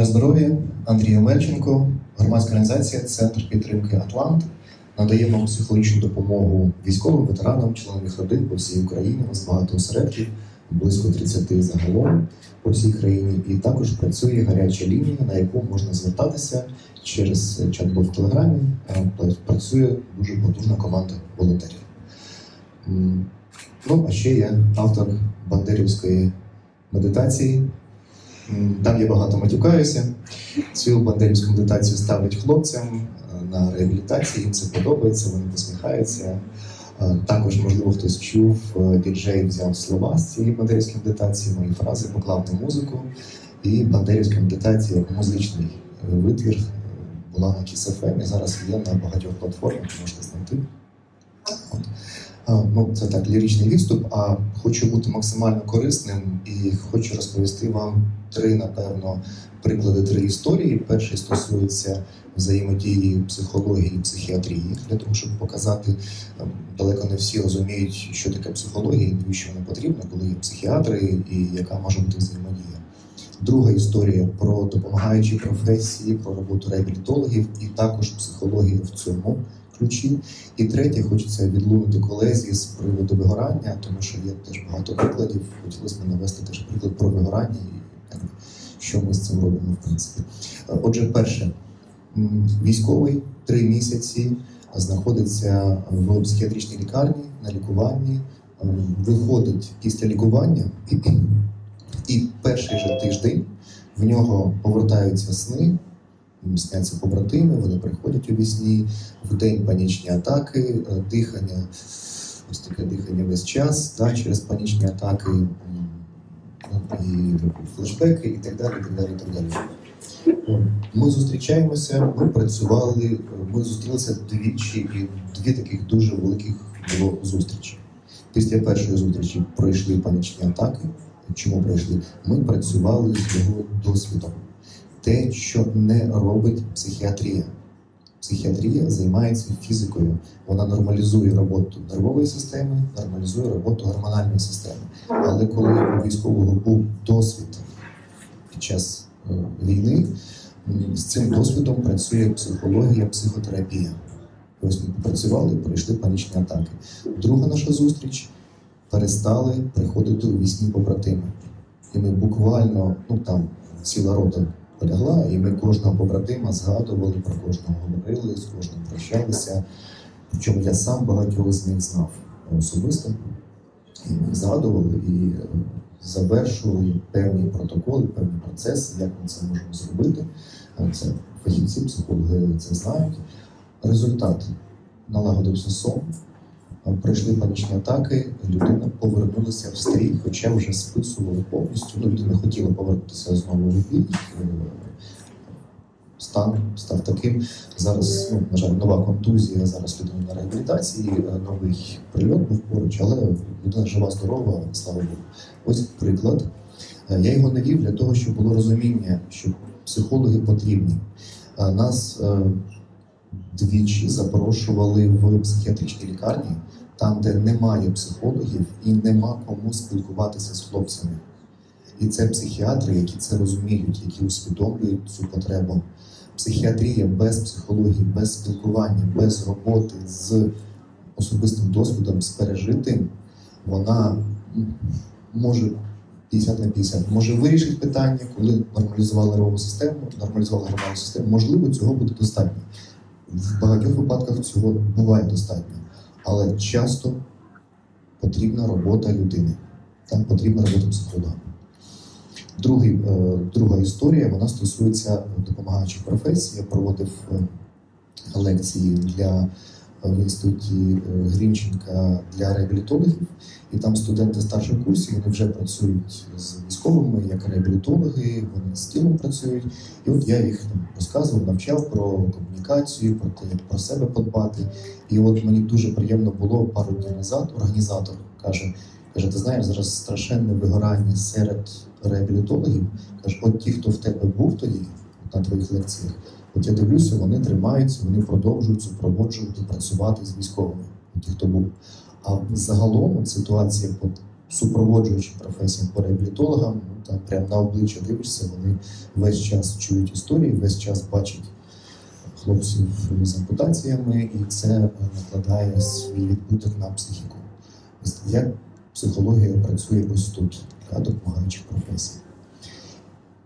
Бажаю здоров'я, Андрій Омельченко, громадська організація Центр підтримки Атлант. Надаємо психологічну допомогу військовим ветеранам, членам їх родин по всій Україні. У нас багато осередків, близько 30 загалом по всій країні. І також працює гаряча лінія, на яку можна звертатися через чат-бот в Телеграмі. Е, Працює дуже потужна команда волонтерів. Ну, а ще я автор бандерівської медитації. Там я багато матюкаюся. Цю бандерівську медитацію ставлять хлопцям е, на реабілітації, їм це подобається, вони посміхаються. Е, Також, можливо, хтось чув, е, діджей взяв слова з цієї бандерівської медитації, мої фрази поклав на музику. І бандерівська медитація як музичний витвір була на KISS-FM і зараз є на багатьох платформах, можете знайти. От. Ну, це так, ліричний відступ, а хочу бути максимально корисним і хочу розповісти вам три, напевно, приклади, три історії. Перший стосується взаємодії психології і психіатрії, для того, щоб показати, ем, далеко не всі розуміють, що таке психологія і навіщо вона потрібна, коли є психіатри і яка може бути взаємодія. Друга історія про допомагаючі професії, про роботу реабілітологів і також психологію в цьому ключі. І третє, хочеться відлунути колезі з приводу вигорання, тому що є теж багато прикладів. Хотілося б навести теж приклад про вигорання і що ми з цим робимо, в принципі. Е, Отже, перше, військовий три місяці знаходиться в психіатричній лікарні на лікуванні, ем, виходить після лікування, і перший же тиждень в нього повертаються сни, м, сняться побратими, вони приходять у вісні, в день панічні атаки, е, дихання, ось таке дихання весь час, да, через панічні атаки і флешбеки, і так далі. Так далі, так далі. Ми зустрічаємося, ми працювали, ми зустрілися двічі, і дві таких дуже великих було зустрічі. Після першої зустрічі пройшли панічні атаки. Чому пройшли? Ми працювали з його досвідом. Те, що не робить психіатрія. Психіатрія займається фізикою. Вона нормалізує роботу нервової системи, нормалізує роботу гормональної системи. Але коли у військового був досвід під час е, війни, з цим досвідом працює психологія, психотерапія. Ось ми попрацювали, пройшли панічні атаки. Друга наша зустріч перестали приходити у вісні побратими. І ми буквально, ну там ціла рота полягла, і ми кожного побратима згадували, про кожного говорили, з кожним прощалися. Причому я сам багатьох з них знав особисто. І ми згадували і е, завершували певні протоколи, певні процеси, як ми це можемо зробити. Е, Це фахівці, психологи це знають. Результат налагодився сон, пройшли панічні атаки, людина повернулася в стрій, хоча вже списували повністю. Ну, людина хотіла повернутися знову в бій. е, Стан став таким. Зараз, ну, на жаль, нова контузія, зараз людина на реабілітації, е, новий прильот був поруч, але людина жива, здорова, слава Богу. Ось приклад. Е, Я його навів для того, щоб було розуміння, що психологи потрібні. Нас двічі запрошували в психіатричні лікарні, там, де немає психологів і нема кому спілкуватися з хлопцями. І це психіатри, які це розуміють, які усвідомлюють цю потребу. Психіатрія без психології, без спілкування, без роботи з особистим досвідом, з пережитим, вона може 50 на 50. Може вирішити питання, коли нормалізували нервову систему, нормалізували гормональну систему. Можливо, цього буде достатньо. В багатьох випадках цього буває достатньо, але часто потрібна робота людини. Там потрібна робота психолога. Другий, е, друга історія вона стосується допомагаючих професій. Я проводив е, лекції для в інституті е, Грінченка для реабілітологів, і там студенти старших курсів вони вже працюють з військовими як реабілітологи, вони з тілом працюють. І от я їх там розказував, навчав про комунікацію, про те, як про себе подбати. І от мені дуже приємно було пару днів назад. Організатор каже: каже: ти знаєш, зараз страшенне вигорання серед реабілітологів. Каже, от ті, хто в тебе був тоді на твоїх лекціях, от я дивлюся, вони тримаються, вони продовжують супроводжувати, працювати з військовими, ті, хто був. А загалом ситуація по супроводжуючим професіям по реабілітологам, ну, там прямо на обличчя дивишся, вони весь час чують історії, весь час бачать хлопців з ампутаціями, і це е, накладає свій відбуток на психіку. Як психологія працює ось тут, для допомагаючих професій.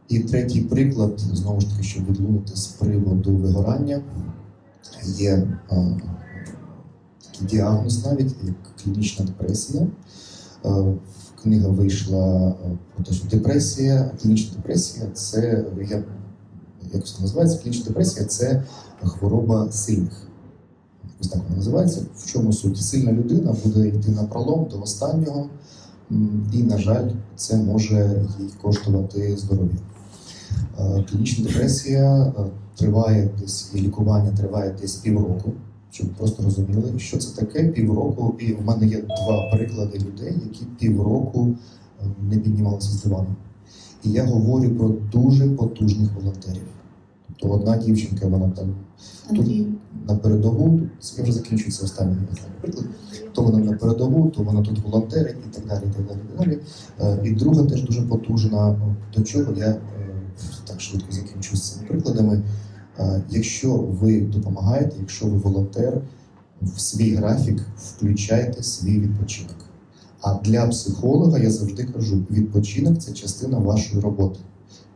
І третій приклад, знову ж таки, щоб відлунути з приводу вигорання, є е, такий діагноз навіть як клінічна депресія. Е, Книга вийшла е, про те, що депресія, клінічна депресія це я, як це називається? Клінічна депресія це хвороба сильних. Ось так вона називається. В чому суть? Сильна людина буде йти на пролом до останнього, і, на жаль, це може їй коштувати здоров'я. Е, Клінічна депресія е, триває десь, і лікування триває десь півроку, щоб просто розуміли, що це таке півроку. І в мене є два приклади людей, які півроку е, не піднімалися з дивану. І я говорю про дуже потужних волонтерів. Тобто одна дівчинка, вона там Андрій, на передову, тут я вже закінчую це останній приклад. То вона на передову, то вона тут волонтерить і так далі. І так далі, і так далі. Е, І друга теж дуже потужна. До чого я е, так швидко закінчу з цими прикладами. Е, Якщо ви допомагаєте, якщо ви волонтер, в свій графік включайте свій відпочинок. А для психолога я завжди кажу: відпочинок це частина вашої роботи.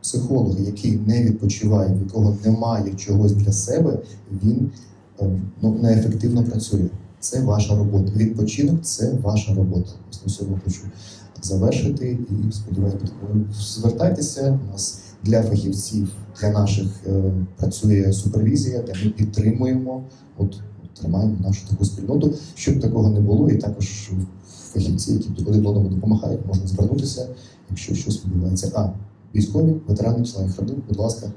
Психолог, який не відпочиває, в якого немає чогось для себе, він е, ну, неефективно працює. Це ваша робота. Відпочинок це ваша робота. Ось цьому хочу завершити і сподіваюся, звертайтеся. У нас для фахівців, для наших е, працює супервізія, де ми підтримуємо, от тримаємо нашу таку спільноту, щоб такого не було, і також фахівці, які один одному допомагають, можна звернутися, якщо щось відбувається. А військові, ветерани, члени їх родин, будь ласка,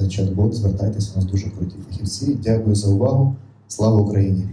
е, чат-бот, звертайтеся, у нас дуже круті фахівці. Дякую за увагу. Слава Україні!